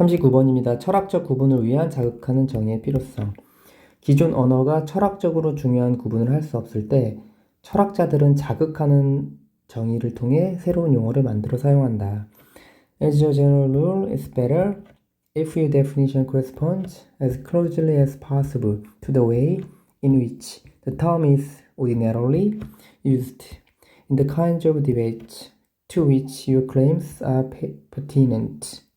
39번입니다. 철학적 구분을 위한 자극하는 정의의 필요성. 기존 언어가 철학적으로 중요한 구분을 할 수 없을 때 철학자들은 자극하는 정의를 통해 새로운 용어를 만들어 사용한다. As a general rule, it's better if your definition corresponds as closely as possible to the way in which the term is ordinarily used in the kinds of debates to which your claims are pe- pertinent.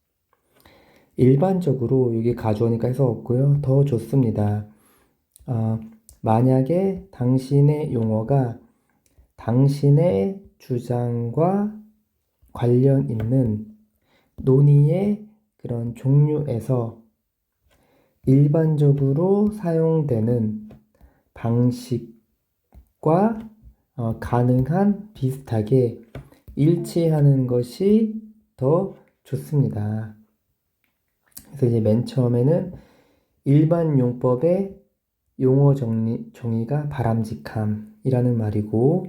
일반적으로 이게 가주어니까 해서 없고요. 더 좋습니다. 아, 만약에 당신의 용어가 당신의 주장과 관련 있는 논의의 그런 종류에서 일반적으로 사용되는 방식과 어, 가능한 비슷하게 일치하는 것이 더 좋습니다. 그래서 이제 맨 처음에는 일반 용법의 용어 정리, 정의가 바람직함이라는 말이고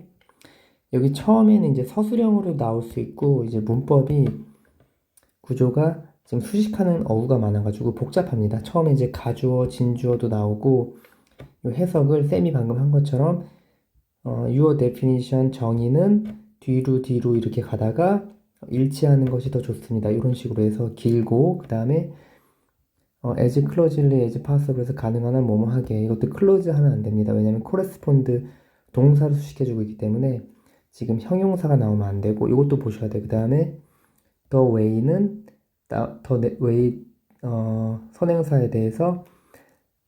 여기 처음에는 이제 서술형으로 나올 수 있고 이제 문법이 구조가 지금 수식하는 어구가 많아가지고 복잡합니다. 처음에 이제 가주어, 진주어도 나오고 이 해석을 쌤이 방금 한 것처럼 어, your definition 정의는 뒤로 뒤로 이렇게 가다가 일치하는 것이 더 좋습니다. 이런 식으로 해서 길고 그 다음에 어, as closely as possible 해서 가능한 한 뭐뭐 하게 이것도 close 하면 안 됩니다. 왜냐면 correspond 동사로 수식해주고 있기 때문에 지금 형용사가 나오면 안 되고 이것도 보셔야 돼요. 그 다음에 the way는 the way 어, 선행사에 대해서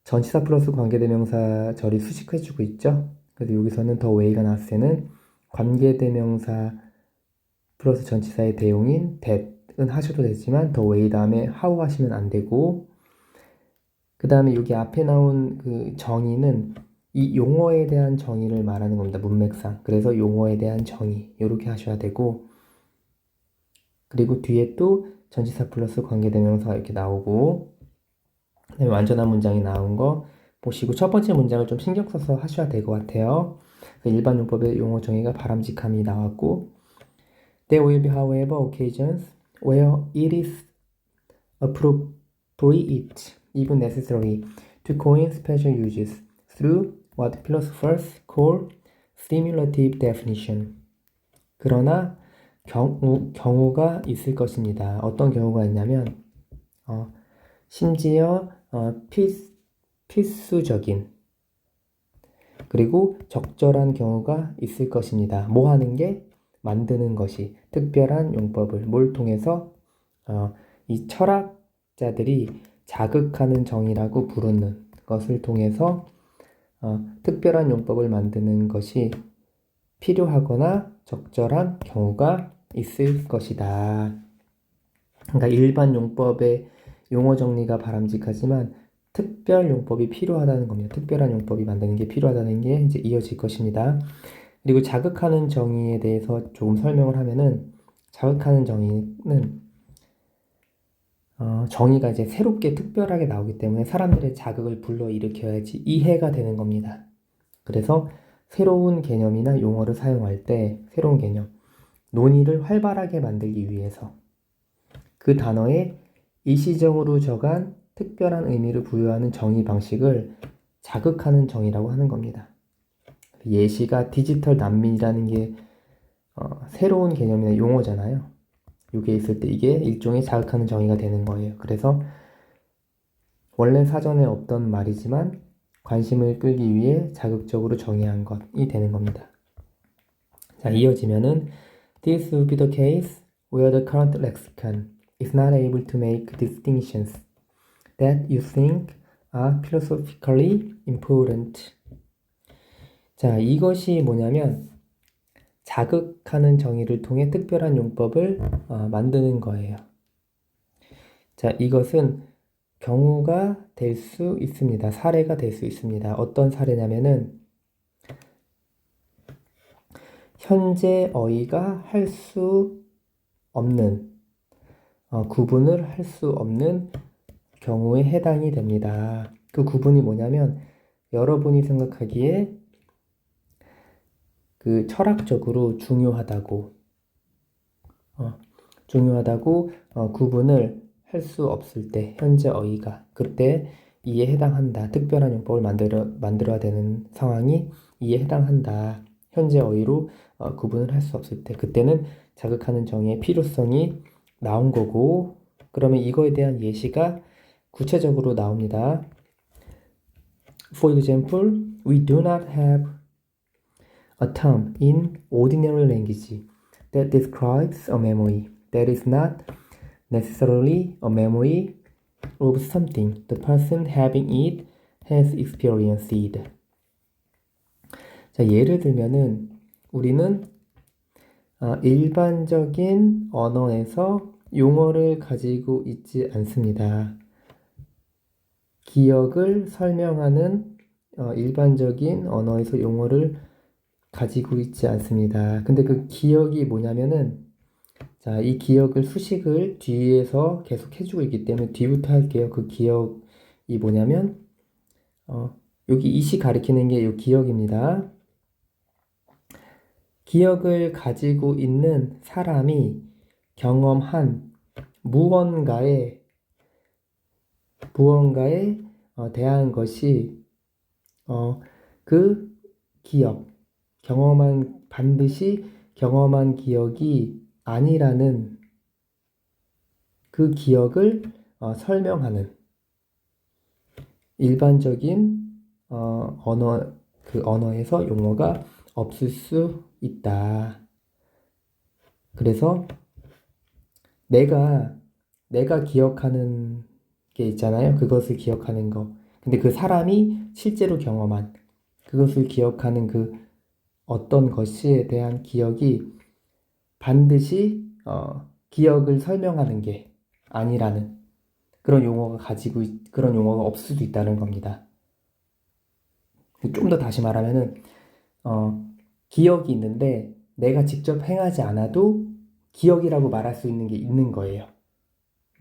전치사 플러스 관계대명사 절이 수식해주고 있죠. 그래서 여기서는 the way가 나왔을 때는 관계대명사 플러스 전치사의 대용인 that은 하셔도 되지만 the way 다음에 how 하시면 안 되고 그 다음에 여기 앞에 나온 그 정의는 이 용어에 대한 정의를 말하는 겁니다. 문맥상. 그래서 용어에 대한 정의 이렇게 하셔야 되고 그리고 뒤에 또 전치사 플러스 관계대명사 이렇게 나오고 그 다음에 완전한 문장이 나온 거 보시고 첫 번째 문장을 좀 신경 써서 하셔야 될 것 같아요. 그 일반 용법의 용어 정의가 바람직함이 나왔고 There will be, however, occasions where it is appropriate, even necessary, to coin special uses through what philosophers call stimulative definition. 그러나 경우, 경우가 있을 것입니다. 어떤 경우가 있냐면 어, 심지어 어, 필, 필수적인 그리고 적절한 경우가 있을 것입니다. 뭐 하는 게 만드는 것이 특별한 용법을 뭘 통해서 어, 이 철학자들이 자극하는 정의라고 부르는 것을 통해서 어, 특별한 용법을 만드는 것이 필요하거나 적절한 경우가 있을 것이다. 그러니까 일반 용법의 용어 정리가 바람직하지만 특별 용법이 필요하다는 겁니다. 특별한 용법이 만드는 게 필요하다는 게 이제 이어질 것입니다. 그리고 자극하는 정의에 대해서 조금 설명을 하면은 자극하는 정의는 어, 정의가 이제 새롭게 특별하게 나오기 때문에 사람들의 자극을 불러일으켜야지 이해가 되는 겁니다. 그래서 새로운 개념이나 용어를 사용할 때 새로운 개념, 논의를 활발하게 만들기 위해서 그 단어에 일시적으로 적한 특별한 의미를 부여하는 정의 방식을 자극하는 정의라고 하는 겁니다. 예시가 디지털 난민이라는 게 어, 새로운 개념이나 용어잖아요. 이게 있을 때 이게 일종의 자극하는 정의가 되는 거예요. 그래서 원래 사전에 없던 말이지만 관심을 끌기 위해 자극적으로 정의한 것이 되는 겁니다. 자, 이어지면은 This would be the case where the current lexicon is not able to make distinctions that you think are philosophically important. 자, 이것이 뭐냐면 자극하는 정의를 통해 특별한 용법을 어, 만드는 거예요. 자, 이것은 경우가 될 수 있습니다. 사례가 될 수 있습니다. 어떤 사례냐면은 현재 어휘가 할 수 없는 어, 구분을 할 수 없는 경우에 해당이 됩니다. 그 구분이 뭐냐면 여러분이 생각하기에 그 철학적으로 중요하다고 어, 중요하다고 어, 구분을 할 수 없을 때 현재 어휘가 그때 이에 해당한다. 특별한 용법을 만들어 만들어야 되는 상황이 이에 해당한다. 현재 어휘로 어, 구분을 할 수 없을 때 그때는 자극하는 정의의 필요성이 나온 거고 그러면 이거에 대한 예시가 구체적으로 나옵니다. For example, we do not have a term in ordinary language that describes a memory that is not necessarily a memory of something the person having it has experienced. 자, 예를 들면은 우리는 아, 일반적인 언어에서 용어를 가지고 있지 않습니다. 기억을 설명하는 어, 일반적인 언어에서 용어를 가지고 있지 않습니다. 근데 그 기억이 뭐냐면은 자, 이 기억을 수식을 뒤에서 계속 해주고 있기 때문에 뒤부터 할게요. 그 기억이 뭐냐면 어, 여기 이시 가리키는 게 이 기억입니다. 기억을 가지고 있는 사람이 경험한 무언가에 무언가에 어, 대한 것이 어, 그 기억 경험한 반드시 경험한 기억이 아니라는 그 기억을 어, 설명하는 일반적인 어, 언어 그 언어에서 용어가 없을 수 있다. 그래서 내가 내가 기억하는 게 있잖아요. 그것을 기억하는 거. 근데 그 사람이 실제로 경험한 그것을 기억하는 그 어떤 것에 대한 기억이 반드시 어, 기억을 설명하는 게 아니라는 그런 용어가 가지고 있- 그런 용어가 없을 수도 있다는 겁니다. 좀 더 다시 말하면은 어, 기억이 있는데 내가 직접 행하지 않아도 기억이라고 말할 수 있는 게 있는 거예요.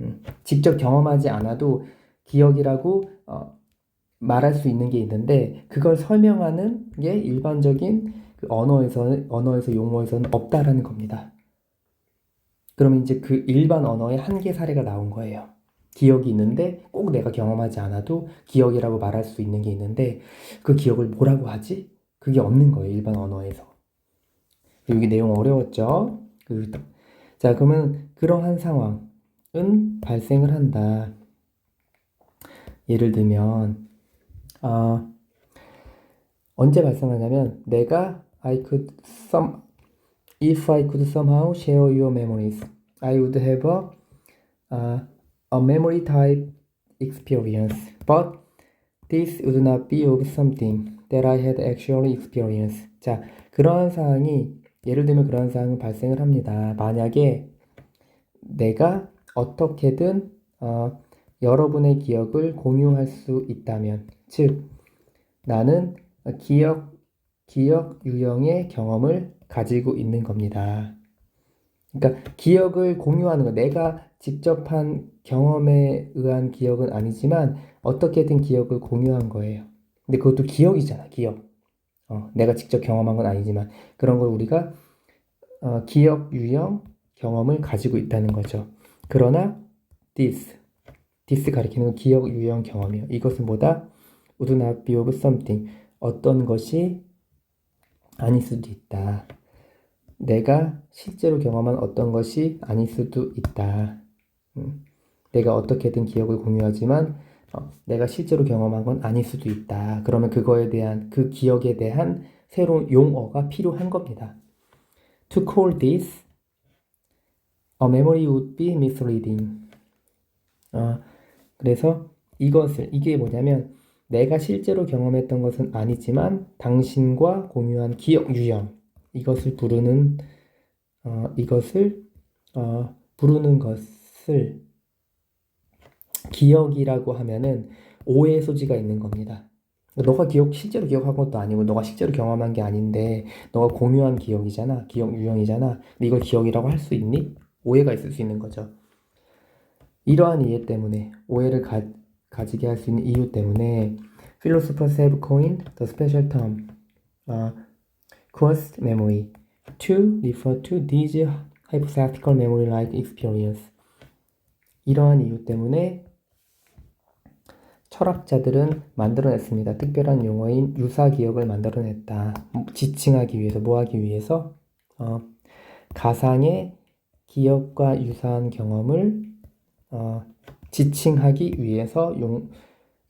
음, 직접 경험하지 않아도 기억이라고 어, 말할 수 있는 게 있는데 그걸 설명하는 게 일반적인 그 언어에서는 언어에서 용어에서는 없다라는 겁니다. 그러면 이제 그 일반 언어의 한계 사례가 나온 거예요. 기억이 있는데 꼭 내가 경험하지 않아도 기억이라고 말할 수 있는 게 있는데 그 기억을 뭐라고 하지? 그게 없는 거예요. 일반 언어에서. 여기 내용 어려웠죠? 그, 자, 그러면 그러한 상황은 발생을 한다. 예를 들면, 아, 언제 발생하냐면, 내가 I could some, if I could somehow share your memories, I would have a, uh, a memory type experience. But this would not be of something that I had actually experienced. 자, 그러한 사항이 예를 들면 그러한 사항은 발생을 합니다. 만약에 내가 어떻게든 어, 여러분의 기억을 공유할 수 있다면, 즉 나는 기억 기억 유형의 경험을 가지고 있는 겁니다. 그러니까 기억을 공유하는 거, 내가 직접 한 경험에 의한 기억은 아니지만 어떻게든 기억을 공유한 거예요. 근데 그것도 기억이잖아, 기억. 어, 내가 직접 경험한 건 아니지만 그런 걸 우리가 어, 기억 유형 경험을 가지고 있다는 거죠. 그러나 this, this 가리키는 건 기억 유형 경험이에요. 이것은 뭐다? would not be of something. 어떤 것이 아닐 수도 있다. 내가 실제로 경험한 어떤 것이 아닐 수도 있다. 음, 내가 어떻게든 기억을 공유하지만 어, 내가 실제로 경험한 건 아닐 수도 있다. 그러면 그거에 대한 그 기억에 대한 새로운 용어가 필요한 겁니다. To call this a memory would be misleading. 어, 그래서 이것을 이게 뭐냐면 내가 실제로 경험했던 것은 아니지만 당신과 공유한 기억 유형 이것을 부르는 어, 이것을 어, 부르는 것을 기억이라고 하면은 오해 소지가 있는 겁니다. 너가 기억 실제로 기억한 것도 아니고 너가 실제로 경험한 게 아닌데 너가 공유한 기억이잖아. 기억 유형이잖아. 근데 이걸 기억이라고 할 수 있니? 오해가 있을 수 있는 거죠. 이러한 이해 때문에 오해를 가, 가지게 할 수 있는 이유 때문에 philosophers have coined the special term uh, coerced memory to refer to these hypothetical memory-like experience. 이러한 이유 때문에 철학자들은 만들어냈습니다. 특별한 용어인 유사 기억을 만들어냈다. 지칭하기 위해서, 뭐하기 위해서? 어, 가상의 기억과 유사한 경험을 어, 지칭하기 위해서 용,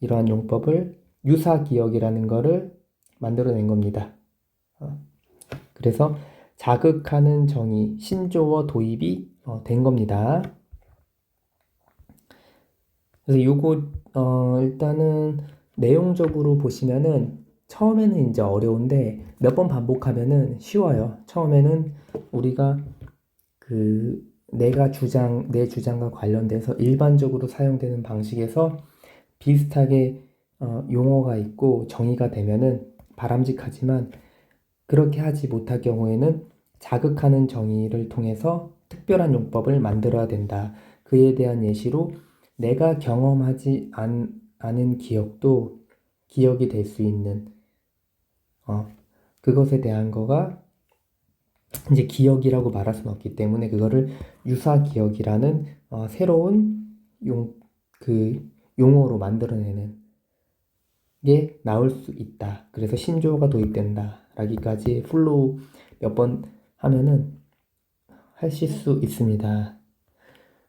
이러한 용법을 유사기억이라는 것을 만들어낸 겁니다. 어, 그래서 자극하는 정의, 신조어 도입이 어, 된 겁니다. 그래서 요거 어, 일단은 내용적으로 보시면은 처음에는 이제 어려운데 몇 번 반복하면은 쉬워요. 처음에는 우리가 그 내가 주장 내 주장과 관련돼서 일반적으로 사용되는 방식에서 비슷하게 어, 용어가 있고 정의가 되면은 바람직하지만 그렇게 하지 못할 경우에는 자극하는 정의를 통해서 특별한 용법을 만들어야 된다. 그에 대한 예시로 내가 경험하지 않, 않은 기억도 기억이 될 수 있는 어, 그것에 대한 거가 이제 기억이라고 말할 수는 없기 때문에 그거를 유사 기억이라는 어, 새로운 용, 그 용어로 만들어내는 게 나올 수 있다. 그래서 신조어가 도입된다. 라기까지 플로우 몇 번 하면은 하실 수 있습니다.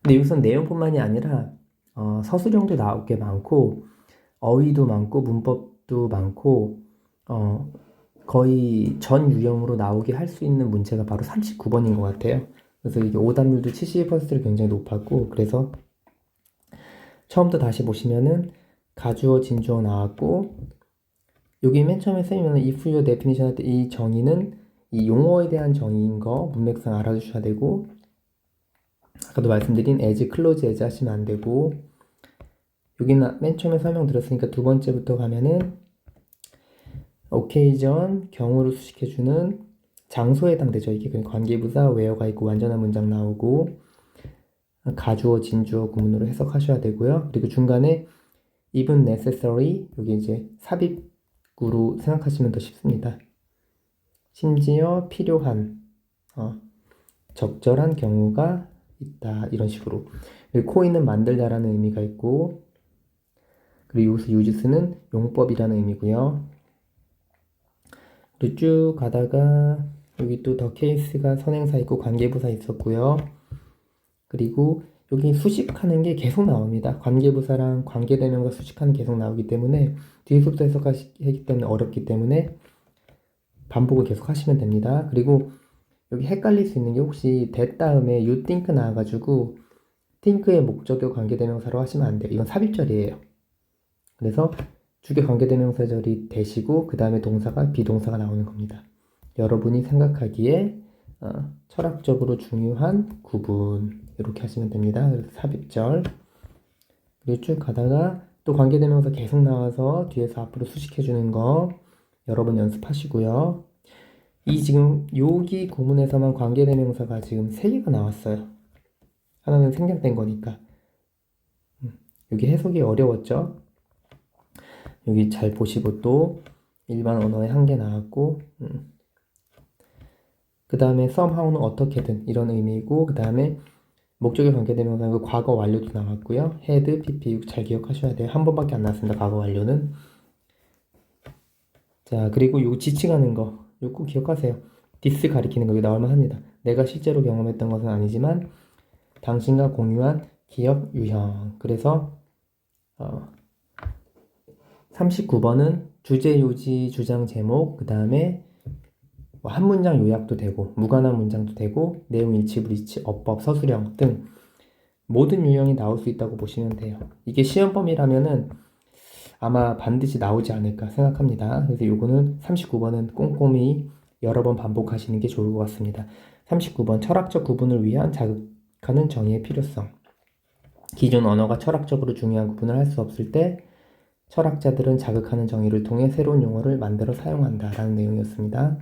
근데 여기서 내용뿐만이 아니라 어, 서술형도 나올 게 많고 어휘도 많고 문법도 많고 어, 거의 전 유형으로 나오게 할 수 있는 문제가 바로 39번인 것 같아요. 그래서 이게 오답률도 70%를 굉장히 높았고 그래서 처음부터 다시 보시면은 가주어 진주어 나왔고 여기 맨 처음에 쓰이면 if your definition 할 때 이 정의는 이 용어에 대한 정의인 거 문맥상 알아주셔야 되고 아까도 말씀드린 as, close as 하시면 안 되고 여기는 맨 처음에 설명드렸으니까 두 번째부터 가면은 occasion 경우를 수식해주는 장소에 해당되죠. 이게 그냥 관계부사 where가 있고 완전한 문장 나오고 가주어, 진주어 구문으로 해석하셔야 되고요. 그리고 중간에 even necessary 여기 이제 삽입구로 생각하시면 더 쉽습니다. 심지어 필요한 어, 적절한 경우가 있다 이런 식으로 코인은 만들다라는 의미가 있고 그리고 여기서 유지스는 용법이라는 의미고요. 쭉 가다가 여기 또 더 케이스가 선행사 있고 관계부사 있었고요. 그리고 여기 수식하는 게 계속 나옵니다. 관계부사랑 관계대명사 수식하는 게 계속 나오기 때문에 뒤에서부터 해석하기 때문에 어렵기 때문에 반복을 계속 하시면 됩니다. 그리고 여기 헷갈릴 수 있는 게 혹시 대 다음에 you think 나와가지고 think의 목적어 관계대명사로 하시면 안 돼요. 이건 삽입절이에요. 그래서 주계 관계대명사 절이 되시고 그 다음에 동사가 비동사가 나오는 겁니다. 여러분이 생각하기에 어, 철학적으로 중요한 구분 이렇게 하시면 됩니다. 삽입절 그리고 쭉 가다가 또 관계대명사 계속 나와서 뒤에서 앞으로 수식해 주는 거 여러분 연습하시고요. 이 지금 여기 구문에서만 관계대명사가 지금 세 개가 나왔어요. 하나는 생략된 거니까. 음, 여기 해석이 어려웠죠? 여기 잘 보시고 또 일반 언어의 한개 나왔고 음. 그 다음에 somehow는 어떻게든 이런 의미이고 그 다음에 목적에 관계되면서 그 과거 완료도 나왔고요. had, pp 잘 기억하셔야 돼요. 한 번밖에 안 나왔습니다. 과거 완료는. 자 그리고 요 지칭하는 거 요거 기억하세요. this 가리키는 거 이거 나올만 합니다. 내가 실제로 경험했던 것은 아니지만 당신과 공유한 기억 유형. 그래서 어, 39번은 주제, 요지, 주장, 제목, 그 다음에 뭐한 문장 요약도 되고, 무관한 문장도 되고, 내용 일치, 불일치, 어법, 서술형 등 모든 유형이 나올 수 있다고 보시면 돼요. 이게 시험범위라면은 아마 반드시 나오지 않을까 생각합니다. 그래서 요거는 39번은 꼼꼼히 여러 번 반복하시는 게 좋을 것 같습니다. 39번 철학적 구분을 위한 자극하는 정의의 필요성. 기존 언어가 철학적으로 중요한 구분을 할 수 없을 때 철학자들은 자극하는 정의를 통해 새로운 용어를 만들어 사용한다 라는 내용이었습니다.